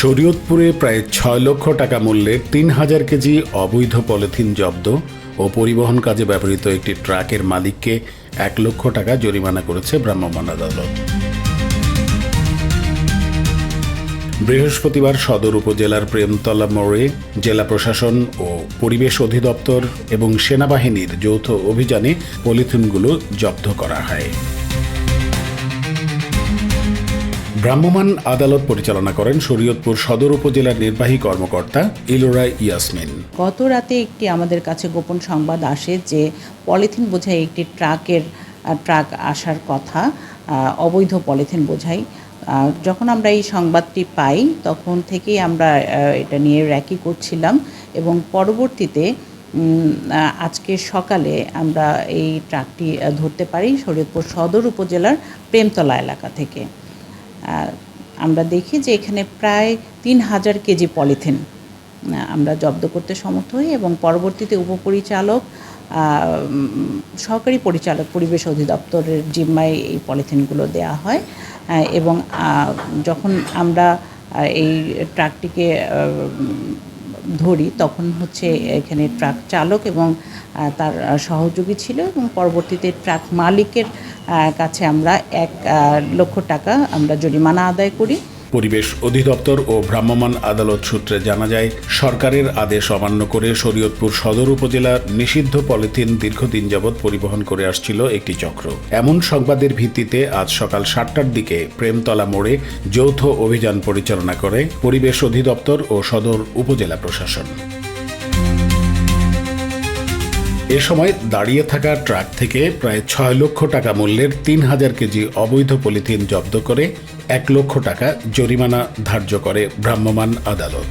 শরীয়তপুরে প্রায় ছয় লক্ষ টাকা মূল্যের তিন হাজার কেজি অবৈধ পলিথিন জব্দ ও পরিবহন কাজে ব্যবহৃত একটি ট্রাকের মালিককে এক লক্ষ টাকা জরিমানা করেছে ভ্রাম্যমাণ আদালত। বৃহস্পতিবার সদর উপজেলার প্রেমতলা মোড়ে জেলা প্রশাসন ও পরিবেশ অধিদপ্তর এবং সেনাবাহিনীর যৌথ অভিযানে পলিথিনগুলো জব্দ করা হয়। ভ্রাম্যমাণ আদালত পরিচালনা করেন শরীয়তপুর সদর উপজেলার নির্বাহী কর্মকর্তা ইলোরা ইয়াসমিন। গত রাতে একটি আমাদের কাছে গোপন সংবাদ আসে যে পলিথিন বোঝাই একটি ট্রাকের ট্রাক আসার কথা অবৈধ পলিথিন বোঝাই। যখন আমরা এই সংবাদটি পাই, তখন থেকেই আমরা এটা নিয়ে র্যাকি করছিলাম এবং পরবর্তীতে আজকে সকালে আমরা এই ট্রাকটি ধরতে পারি শরীয়তপুর সদর উপজেলার প্রেমতলা এলাকা থেকে। আমরা দেখি যে এখানে প্রায় তিন হাজার কেজি পলিথিন আমরা জব্দ করতে সমর্থ হই এবং পরবর্তীতে উপপরিচালক সহকারী পরিচালক, পরিবেশ অধিদপ্তরের জিম্মায় এই পলিথিনগুলো দেয়া হয় এবং যখন আমরা এই ট্রাকটিকে ধরি তখন হচ্ছে এখানে ট্রাক চালক এবং তার সহযোগী ছিল এবং পরবর্তীতে ট্রাক মালিকের কাছে আমরা এক লক্ষ টাকা আমরা জরিমানা আদায় করি। পরিবেশ অধিদপ্তর ও ভ্রাম্যমাণ আদালত সূত্রে জানা যায়, সরকারের আদেশ অমান্য করে শরীয়তপুর সদর উপজেলার নিষিদ্ধ পলিথিন দীর্ঘদিন যাবৎ পরিবহন করে আসছিল একটি চক্র। এমন সংবাদের ভিত্তিতে আজ সকাল সাতটার দিকে প্রেমতলা মোড়ে যৌথ অভিযান পরিচালনা করে পরিবেশ অধিদপ্তর ও সদর উপজেলা প্রশাসন। এ সময় দাঁড়িয়ে থাকা ট্রাক থেকে প্রায় ছয় লক্ষ টাকা মূল্যের তিন হাজার কেজি অবৈধ পলিথিন জব্দ করে এক লক্ষ টাকা জরিমানা ধার্য করে ভ্রাম্যমাণ আদালত।